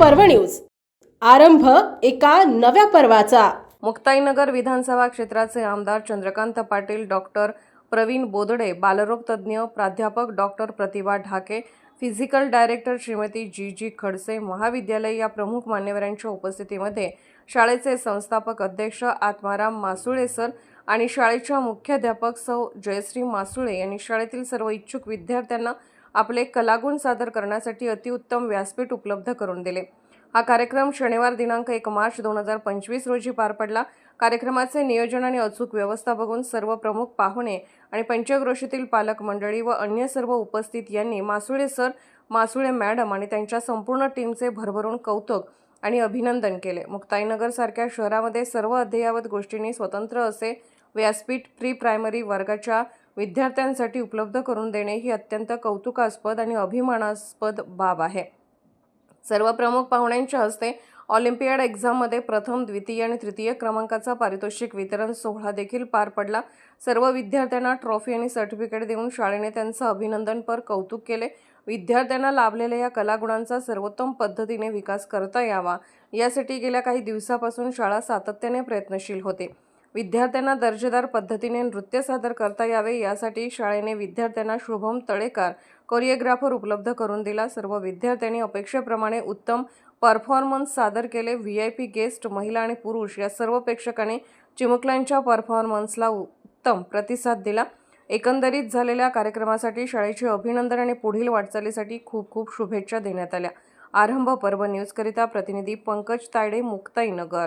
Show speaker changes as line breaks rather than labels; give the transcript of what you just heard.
पर्व न्यूज. आरंभ एका नव्या पर्वाचा.
मुक्ताईनगर विधानसभा क्षेत्राचे आमदार चंद्रकांत पाटील डॉक्टर प्रवीण बोदडे बालरोग तज्ज्ञ प्राध्यापक doctor Pratibha Dhake physical director Shrimati G G Khadse महाविद्यालय या प्रमुख मान्यवरांच्या उपस्थितीमध्ये शाळेचे संस्थापक अध्यक्ष आत्माराम मासुळे सर आणि शाळेच्या मुख्याध्यापक सौ जयश्री मासुळे यांनी शाळेतील सर्व इच्छुक विद्यार्थ्यांना आपले कलागुण सादर करण्यासाठी अतिउत्तम व्यासपीठ उपलब्ध करून दिले. हा कार्यक्रम शनिवार दिनांक एक मार्च दोन हजार पंचवीस रोजी पार पडला. कार्यक्रमाचे नियोजन आणि अचूक व्यवस्था बघून सर्व प्रमुख पाहुणे आणि पंचक्रोशीतील पालक मंडळी व अन्य सर्व उपस्थित यांनी मासुळे सर मासुळे मॅडम आणि त्यांच्या संपूर्ण टीमचे भरभरून कौतुक आणि अभिनंदन केले. मुक्ताईनगर सारख्या शहरामध्ये सर्व अद्ययावत गोष्टींनी स्वतंत्र असे व्यासपीठ प्री प्रायमरी वर्गाच्या विद्यार्थ्यांसाठी उपलब्ध करून देणे ही अत्यंत कौतुकास्पद आणि अभिमानास्पद बाब आहे. सर्व प्रमुख पाहुण्यांच्या हस्ते ऑलिम्पियाड एक्झाममध्ये प्रथम द्वितीय आणि तृतीय क्रमांकाचा पारितोषिक वितरण सोहळा देखील पार पडला. सर्व विद्यार्थ्यांना ट्रॉफी आणि सर्टिफिकेट देऊन शाळेने त्यांचं अभिनंदनपर कौतुक केले. विद्यार्थ्यांना लाभलेल्या या कलागुणांचा सर्वोत्तम पद्धतीने विकास करता यावा. यासाठी गेल्या काही दिवसापासून शाळा सातत्याने प्रयत्नशील होते. विद्यार्थ्यांना दर्जेदार पद्धतीने नृत्य सादर करता यावे यासाठी शाळेने विद्यार्थ्यांना शुभम तळेकर कोरिओग्राफर उपलब्ध करून दिला. सर्व विद्यार्थ्यांनी अपेक्षेप्रमाणे उत्तम परफॉर्मन्स सादर केले. व्ही आय पी गेस्ट महिला आणि पुरुष या सर्व प्रेक्षकांनी चिमुकल्यांच्या परफॉर्मन्सला उत्तम प्रतिसाद दिला. एकंदरीत झालेल्या कार्यक्रमासाठी शाळेचे अभिनंदन आणि पुढील वाटचालीसाठी खूप खूप शुभेच्छा देण्यात आल्या. आरंभ पर्व न्यूजकरिता प्रतिनिधी पंकज तायडे मुक्ताईनगर